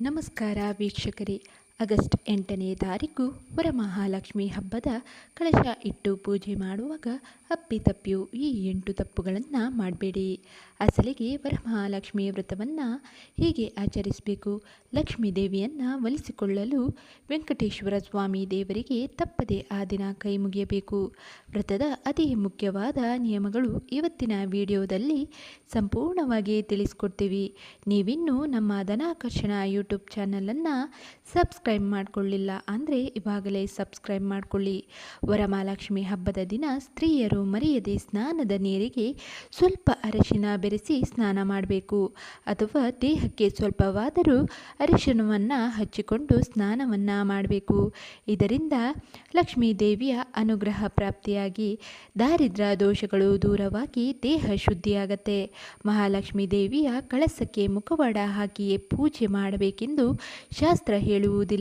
ನಮಸ್ಕಾರ ವೀಕ್ಷಕರೇ. ಆಗಸ್ಟ್ ಎಂಟನೇ ತಾರೀಕು ವರಮಹಾಲಕ್ಷ್ಮಿ ಹಬ್ಬದ ಕಳಶ ಇಟ್ಟು ಪೂಜೆ ಮಾಡುವಾಗ ಅಪ್ಪಿತಪ್ಪಿಯು ಈ ಎಂಟು ತಪ್ಪುಗಳನ್ನು ಮಾಡಬೇಡಿ. ಅಸಲಿಗೆ ವರಮಹಾಲಕ್ಷ್ಮಿ ವ್ರತವನ್ನು ಹೀಗೆ ಆಚರಿಸಬೇಕು? ಲಕ್ಷ್ಮೀ ದೇವಿಯನ್ನು ಒಲಿಸಿಕೊಳ್ಳಲು ವೆಂಕಟೇಶ್ವರ ಸ್ವಾಮಿ ದೇವರಿಗೆ ತಪ್ಪದೆ ಆ ದಿನ ಕೈ ಮುಗಿಯಬೇಕು. ವ್ರತದ ಅತಿ ಮುಖ್ಯವಾದ ನಿಯಮಗಳು ಇವತ್ತಿನ ವಿಡಿಯೋದಲ್ಲಿ ಸಂಪೂರ್ಣವಾಗಿ ತಿಳಿಸ್ಕೊಡ್ತೀವಿ. ನೀವಿನ್ನೂ ನಮ್ಮ ಧನಾಕರ್ಷಣ ಯೂಟ್ಯೂಬ್ ಚಾನಲನ್ನು ಸಬ್ಸ್ಕ್ರೈಬ್ ಮಾಡಿಕೊಳ್ಳಿಲ್ಲ ಅಂದರೆ ಇವಾಗಲೇ ಸಬ್ಸ್ಕ್ರೈಬ್ ಮಾಡಿಕೊಳ್ಳಿ. ವರಮಹಾಲಕ್ಷ್ಮಿ ಹಬ್ಬದ ದಿನ ಸ್ತ್ರೀಯರು ಮರೆಯದೆ ಸ್ನಾನದ ನೀರಿಗೆ ಸ್ವಲ್ಪ ಅರಿಶಿನ ಬೆರೆಸಿ ಸ್ನಾನ ಮಾಡಬೇಕು. ಅಥವಾ ದೇಹಕ್ಕೆ ಸ್ವಲ್ಪವಾದರೂ ಅರಿಶಿನವನ್ನು ಹಚ್ಚಿಕೊಂಡು ಸ್ನಾನವನ್ನು ಮಾಡಬೇಕು. ಇದರಿಂದ ಲಕ್ಷ್ಮೀ ದೇವಿಯ ಅನುಗ್ರಹ ಪ್ರಾಪ್ತಿಯಾಗಿ ದಾರಿದ್ರ ದೋಷಗಳು ದೂರವಾಗಿ ದೇಹ ಶುದ್ಧಿಯಾಗತ್ತೆ. ಮಹಾಲಕ್ಷ್ಮೀ ದೇವಿಯ ಕಳಸಕ್ಕೆ ಮುಖವಾಡ ಹಾಕಿಯೇ ಪೂಜೆ ಮಾಡಬೇಕೆಂದು ಶಾಸ್ತ್ರ ಹೇಳುವುದಿಲ್ಲ.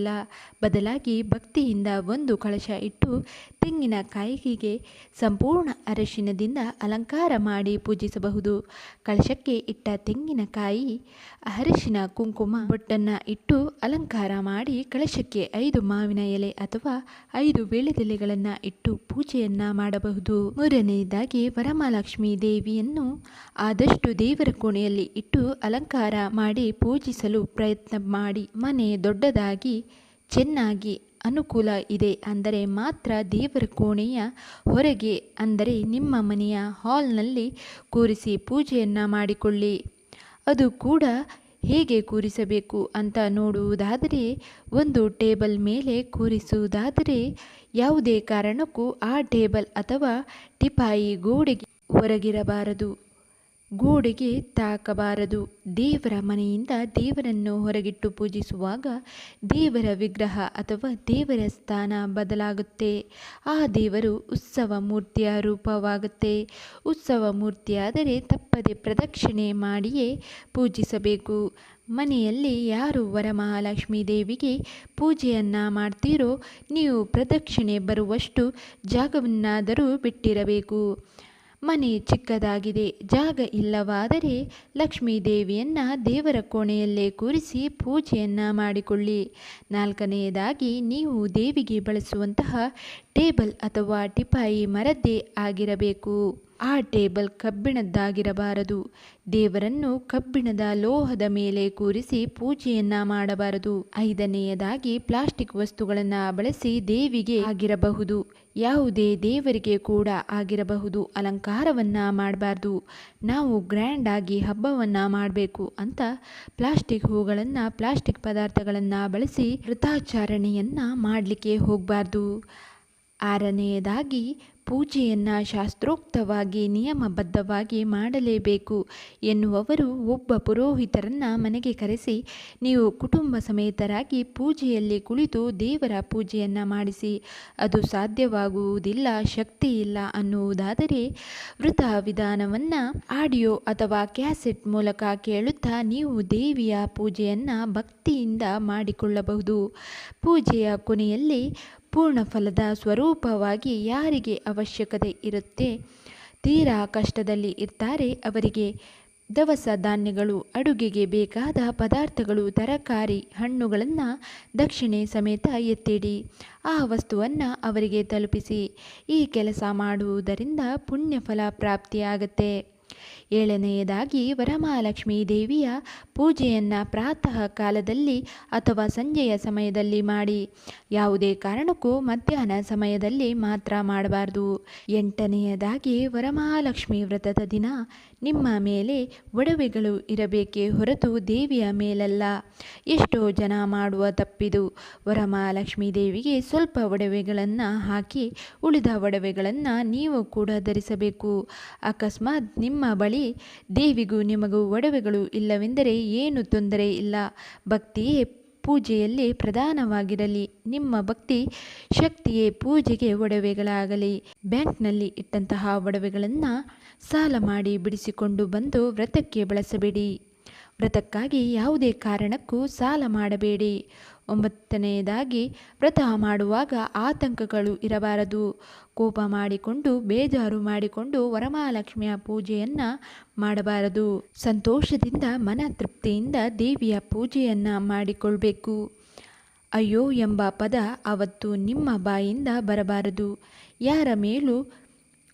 ಬದಲಾಗಿ ಭಕ್ತಿಯಿಂದ ಒಂದು ಕಳಶ ಇಟ್ಟು ತೆಂಗಿನಕಾಯಿಗೆ ಸಂಪೂರ್ಣ ಅರಶಿನದಿಂದ ಅಲಂಕಾರ ಮಾಡಿ ಪೂಜಿಸಬಹುದು. ಕಳಶಕ್ಕೆ ಇಟ್ಟ ತೆಂಗಿನಕಾಯಿ ಅರಶಿನ ಕುಂಕುಮ, ಬೊಟ್ಟನ್ನು ಇಟ್ಟು ಅಲಂಕಾರ ಮಾಡಿ ಕಳಶಕ್ಕೆ ಐದು ಮಾವಿನ ಎಲೆ ಅಥವಾ ಐದು ವೀಳ್ಯದೆಲೆಗಳನ್ನು ಇಟ್ಟು ಪೂಜೆಯನ್ನ ಮಾಡಬಹುದು. ಮೂರನೆಯದಾಗಿ ವರಮಹಾಲಕ್ಷ್ಮಿ ದೇವಿಯನ್ನು ಆದಷ್ಟು ದೇವರ ಕೋಣೆಯಲ್ಲಿ ಇಟ್ಟು ಅಲಂಕಾರ ಮಾಡಿ ಪೂಜಿಸಲು ಪ್ರಯತ್ನ ಮಾಡಿ. ಮನೆ ದೊಡ್ಡದಾಗಿ ಚೆನ್ನಾಗಿ ಅನುಕೂಲ ಇದೆ ಅಂದರೆ ಮಾತ್ರ ದೇವರ ಕೋಣೆಯ ಹೊರಗೆ ಅಂದರೆ ನಿಮ್ಮ ಮನೆಯ ಹಾಲ್ನಲ್ಲಿ ಕೂರಿಸಿ ಪೂಜೆಯನ್ನು ಮಾಡಿಕೊಳ್ಳಿ. ಅದು ಕೂಡ ಹೇಗೆ ಕೂರಿಸಬೇಕು ಅಂತ ನೋಡುವುದಾದರೆ ಒಂದು ಟೇಬಲ್ ಮೇಲೆ ಕೂರಿಸುವುದಾದರೆ ಯಾವುದೇ ಕಾರಣಕ್ಕೂ ಆ ಟೇಬಲ್ ಅಥವಾ ಟಿಪಾಯಿ ಗೋಡೆಗೆ ಹೊರಗಿರಬಾರದು. ಗೋಡೆಗೆ ತಾಕಬಾರದು. ದೇವರ ಮನೆಯಿಂದ ದೇವರನ್ನು ಹೊರಗಿಟ್ಟು ಪೂಜಿಸುವಾಗ ದೇವರ ವಿಗ್ರಹ ಅಥವಾ ದೇವರ ಸ್ಥಾನ ಬದಲಾಗುತ್ತೆ. ಆ ದೇವರು ಉತ್ಸವ ಮೂರ್ತಿಯ ರೂಪವಾಗುತ್ತೆ. ಉತ್ಸವ ಮೂರ್ತಿಯಾದರೆ ತಪ್ಪದೆ ಪ್ರದಕ್ಷಿಣೆ ಮಾಡಿಯೇ ಪೂಜಿಸಬೇಕು. ಮನೆಯಲ್ಲಿ ಯಾರು ವರಮಹಾಲಕ್ಷ್ಮೀ ದೇವಿಗೆ ಪೂಜೆಯನ್ನು ಮಾಡ್ತೀರೋ ನೀವು ಪ್ರದಕ್ಷಿಣೆ ಬರುವಷ್ಟು ಜಾಗವನ್ನಾದರೂ ಬಿಟ್ಟಿರಬೇಕು. ಮನೆ ಚಿಕ್ಕದಾಗಿದೆ, ಜಾಗ ಇಲ್ಲವಾದರೆ ಲಕ್ಷ್ಮೀ ದೇವಿಯನ್ನು ದೇವರ ಕೋಣೆಯಲ್ಲೇ ಕೂರಿಸಿ ಪೂಜೆಯನ್ನು ಮಾಡಿಕೊಳ್ಳಿ. ನಾಲ್ಕನೆಯದಾಗಿ, ನೀವು ದೇವಿಗೆ ಬಳಸುವಂತಹ ಟೇಬಲ್ ಅಥವಾ ಟಿಪಾಯಿ ಮರದ್ದೇ ಆಗಿರಬೇಕು. ಆ ಟೇಬಲ್ ಕಬ್ಬಿಣದ್ದಾಗಿರಬಾರದು. ದೇವರನ್ನು ಕಬ್ಬಿಣದ ಲೋಹದ ಮೇಲೆ ಕೂರಿಸಿ ಪೂಜೆಯನ್ನ ಮಾಡಬಾರದು. ಐದನೆಯದಾಗಿ ಪ್ಲಾಸ್ಟಿಕ್ ವಸ್ತುಗಳನ್ನು ಬಳಸಿ ದೇವಿಗೆ ಆಗಿರಬಹುದು. ಯಾವುದೇ ದೇವರಿಗೆ ಕೂಡ ಆಗಿರಬಹುದು. ಅಲಂಕಾರವನ್ನ ಮಾಡಬಾರ್ದು. ನಾವು ಗ್ರ್ಯಾಂಡ್ ಆಗಿ ಹಬ್ಬವನ್ನ ಮಾಡಬೇಕು ಅಂತ ಪ್ಲಾಸ್ಟಿಕ್ ಹೂಗಳನ್ನು, ಪ್ಲಾಸ್ಟಿಕ್ ಪದಾರ್ಥಗಳನ್ನು ಬಳಸಿ ವೃತಾಚರಣೆಯನ್ನ ಮಾಡಲಿಕ್ಕೆ ಹೋಗಬಾರ್ದು. ಆರನೆಯದಾಗಿ, ಪೂಜೆಯನ್ನು ಶಾಸ್ತ್ರೋಕ್ತವಾಗಿ ನಿಯಮಬದ್ಧವಾಗಿ ಮಾಡಲೇಬೇಕು ಎನ್ನುವವರು ಒಬ್ಬ ಪುರೋಹಿತರನ್ನು ಮನೆಗೆ ಕರೆಸಿ, ನೀವು ಕುಟುಂಬ ಸಮೇತರಾಗಿ ಪೂಜೆಯಲ್ಲಿ ಕುಳಿತು ದೇವರ ಪೂಜೆಯನ್ನು ಮಾಡಿಸಿ, ಅದು ಸಾಧ್ಯವಾಗುವುದಿಲ್ಲ, ಶಕ್ತಿ ಇಲ್ಲ ಅನ್ನುವುದಾದರೆ ವೃತ ವಿಧಾನವನ್ನು ಆಡಿಯೋ ಅಥವಾ ಕ್ಯಾಸೆಟ್ ಮೂಲಕ ಕೇಳುತ್ತಾ ನೀವು ದೇವಿಯ ಪೂಜೆಯನ್ನು ಭಕ್ತಿಯಿಂದ ಮಾಡಿಕೊಳ್ಳಬಹುದು. ಪೂಜೆಯ ಕೊನೆಯಲ್ಲಿ ಪೂರ್ಣ ಫಲದ ಸ್ವರೂಪವಾಗಿ ಯಾರಿಗೆ ಅವಶ್ಯಕತೆ ಇರುತ್ತೆ? ತೀರಾ ಕಷ್ಟದಲ್ಲಿ ಇರ್ತಾರೆ ಅವರಿಗೆ ದವಸ ಧಾನ್ಯಗಳು, ಅಡುಗೆಗೆ ಬೇಕಾದ ಪದಾರ್ಥಗಳು, ತರಕಾರಿ ಹಣ್ಣುಗಳನ್ನು ದಕ್ಷಿಣೆ ಸಮೇತ ಎತ್ತಿಡಿ. ಆ ವಸ್ತುವನ್ನು ಅವರಿಗೆ ತಲುಪಿಸಿ. ಈ ಕೆಲಸ ಮಾಡುವುದರಿಂದ ಪುಣ್ಯಫಲ ಪ್ರಾಪ್ತಿಯಾಗತ್ತೆ. ಏಳನೆಯದಾಗಿ ವರಮಹಾಲಕ್ಷ್ಮೀ ದೇವಿಯ ಪೂಜೆಯನ್ನು ಪ್ರಾತಃ ಕಾಲದಲ್ಲಿ ಅಥವಾ ಸಂಜೆಯ ಸಮಯದಲ್ಲಿ ಮಾಡಿ. ಯಾವುದೇ ಕಾರಣಕ್ಕೂ ಮಧ್ಯಾಹ್ನ ಸಮಯದಲ್ಲಿ ಮಾತ್ರ ಮಾಡಬಾರ್ದು. ಎಂಟನೆಯದಾಗಿ ವರಮಹಾಲಕ್ಷ್ಮಿ ವ್ರತದ ದಿನ ನಿಮ್ಮ ಮೇಲೆ ಒಡವೆಗಳು ಇರಬೇಕೇ ಹೊರತು ದೇವಿಯ ಮೇಲಲ್ಲ. ಎಷ್ಟೋ ಜನ ಮಾಡುವ ತಪ್ಪಿದು. ವರಮಹಾಲಕ್ಷ್ಮೀ ದೇವಿಗೆ ಸ್ವಲ್ಪ ಒಡವೆಗಳನ್ನು ಹಾಕಿ ಉಳಿದ ಒಡವೆಗಳನ್ನು ನೀವು ಕೂಡ ಧರಿಸಬೇಕು. ಅಕಸ್ಮಾತ್ ನಿಮ್ಮ ಬಳಿ, ದೇವಿಗೂ ನಿಮಗೂ ಒಡವೆಗಳು ಇಲ್ಲವೆಂದರೆ ಏನು ತೊಂದರೆ ಇಲ್ಲ. ಭಕ್ತಿಯೇ ಪೂಜೆಯಲ್ಲಿ ಪ್ರಧಾನವಾಗಿರಲಿ. ನಿಮ್ಮ ಭಕ್ತಿ ಶಕ್ತಿಯೇ ಪೂಜೆಗೆ ಒಡವೆಗಳಾಗಲಿ. ಬ್ಯಾಂಕ್ನಲ್ಲಿ ಇಟ್ಟಂತಹ ಒಡವೆಗಳನ್ನು ಸಾಲ ಮಾಡಿ ಬಿಡಿಸಿಕೊಂಡು ಬಂದು ವ್ರತಕ್ಕೆ ಬಳಸಬೇಡಿ. ವ್ರತಕ್ಕಾಗಿ ಯಾವುದೇ ಕಾರಣಕ್ಕೂ ಸಾಲ ಮಾಡಬೇಡಿ. ಒಂಬತ್ತನೆಯದಾಗಿ, ವ್ರತ ಮಾಡುವಾಗ ಆತಂಕಗಳು ಇರಬಾರದು. ಕೋಪ ಮಾಡಿಕೊಂಡು, ಬೇಜಾರು ಮಾಡಿಕೊಂಡು ವರಮಹಾಲಕ್ಷ್ಮಿಯ ಪೂಜೆಯನ್ನು ಮಾಡಬಾರದು. ಸಂತೋಷದಿಂದ, ಮನ ತೃಪ್ತಿಯಿಂದ ದೇವಿಯ ಪೂಜೆಯನ್ನು ಮಾಡಿಕೊಳ್ಬೇಕು. ಅಯ್ಯೋ ಎಂಬ ಪದ ಅವತ್ತು ನಿಮ್ಮ ಬಾಯಿಂದ ಬರಬಾರದು. ಯಾರ ಮೇಲೂ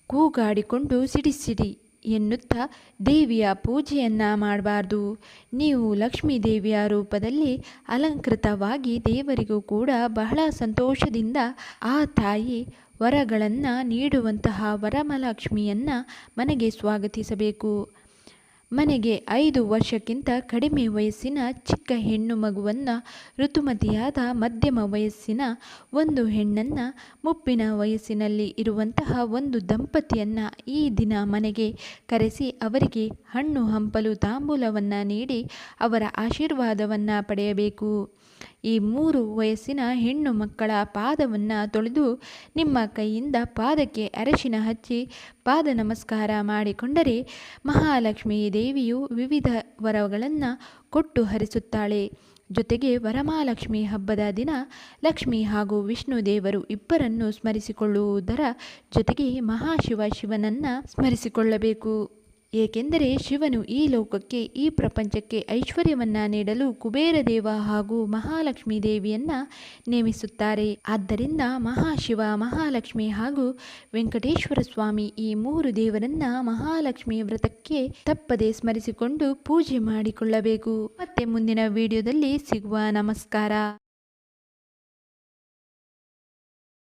ಕೂಗಾಡಿಕೊಂಡು ಸಿಡಿಸಿಡಿ. ಸಿಡಿ ಎನ್ನುತ್ತಾ ದೇವಿಯ ಪೂಜೆಯನ್ನು ಮಾಡಬಾರ್ದು. ನೀವು ಲಕ್ಷ್ಮೀ ದೇವಿಯ ರೂಪದಲ್ಲಿ ಅಲಂಕೃತವಾಗಿ ದೇವರಿಗೂ ಕೂಡ ಬಹಳ ಸಂತೋಷದಿಂದ ಆ ತಾಯಿ ವರಗಳನ್ನು ನೀಡುವಂತಹ ವರಮಲಕ್ಷ್ಮಿಯನ್ನು ಮನೆಗೆ ಸ್ವಾಗತಿಸಬೇಕು. ಮನೆಗೆ ಐದು ವರ್ಷಕ್ಕಿಂತ ಕಡಿಮೆ ವಯಸ್ಸಿನ ಚಿಕ್ಕ ಹೆಣ್ಣು ಮಗುವನ್ನು ಋತುಮತಿಯಾದ ಮಧ್ಯಮ ವಯಸ್ಸಿನ ಒಂದು ಹೆಣ್ಣನ್ನು ಮುಪ್ಪಿನ ವಯಸ್ಸಿನಲ್ಲಿ ಇರುವಂತಹ ಒಂದು ದಂಪತಿಯನ್ನು ಈ ದಿನ ಮನೆಗೆ ಕರೆಸಿ ಅವರಿಗೆ ಹಣ್ಣು ಹಂಪಲು ತಾಂಬೂಲವನ್ನು ನೀಡಿ ಅವರ ಆಶೀರ್ವಾದವನ್ನು ಪಡೆಯಬೇಕು. ಈ ಮೂರು ವಯಸ್ಸಿನ ಹೆಣ್ಣು ಮಕ್ಕಳ ಪಾದವನ್ನು ತೊಳೆದು ನಿಮ್ಮ ಕೈಯಿಂದ ಪಾದಕ್ಕೆ ಅರಶಿನ ಹಚ್ಚಿ ಪಾದ ನಮಸ್ಕಾರ ಮಾಡಿಕೊಂಡರೆ ಮಹಾಲಕ್ಷ್ಮೀ ದೇವಿಯು ವಿವಿಧ ವರಗಳನ್ನು ಕೊಟ್ಟು ಹರಿಸುತ್ತಾಳೆ. ಜೊತೆಗೆ ವರಮಹಾಲಕ್ಷ್ಮಿ ಹಬ್ಬದ ದಿನ ಲಕ್ಷ್ಮಿ ಹಾಗೂ ವಿಷ್ಣು ದೇವರು ಇಬ್ಬರನ್ನು ಸ್ಮರಿಸಿಕೊಳ್ಳುವುದರ ಜೊತೆಗೆ ಮಹಾಶಿವ ಶಿವನನ್ನು ಸ್ಮರಿಸಿಕೊಳ್ಳಬೇಕು. ಏಕೆಂದರೆ ಶಿವನು ಈ ಲೋಕಕ್ಕೆ, ಈ ಪ್ರಪಂಚಕ್ಕೆ ಐಶ್ವರ್ಯವನ್ನು ನೀಡಲು ಕುಬೇರ ದೇವ ಹಾಗೂ ಮಹಾಲಕ್ಷ್ಮೀ ದೇವಿಯನ್ನು ನೇಮಿಸುತ್ತಾರೆ. ಆದ್ದರಿಂದ ಮಹಾಶಿವ, ಮಹಾಲಕ್ಷ್ಮಿ ಹಾಗೂ ವೆಂಕಟೇಶ್ವರ ಸ್ವಾಮಿ ಈ ಮೂರು ದೇವರನ್ನ ಮಹಾಲಕ್ಷ್ಮಿ ವ್ರತಕ್ಕೆ ತಪ್ಪದೆ ಸ್ಮರಿಸಿಕೊಂಡು ಪೂಜೆ ಮಾಡಿಕೊಳ್ಳಬೇಕು. ಮತ್ತೆ ಮುಂದಿನ ವಿಡಿಯೋದಲ್ಲಿ ಸಿಗುವ ನಮಸ್ಕಾರ.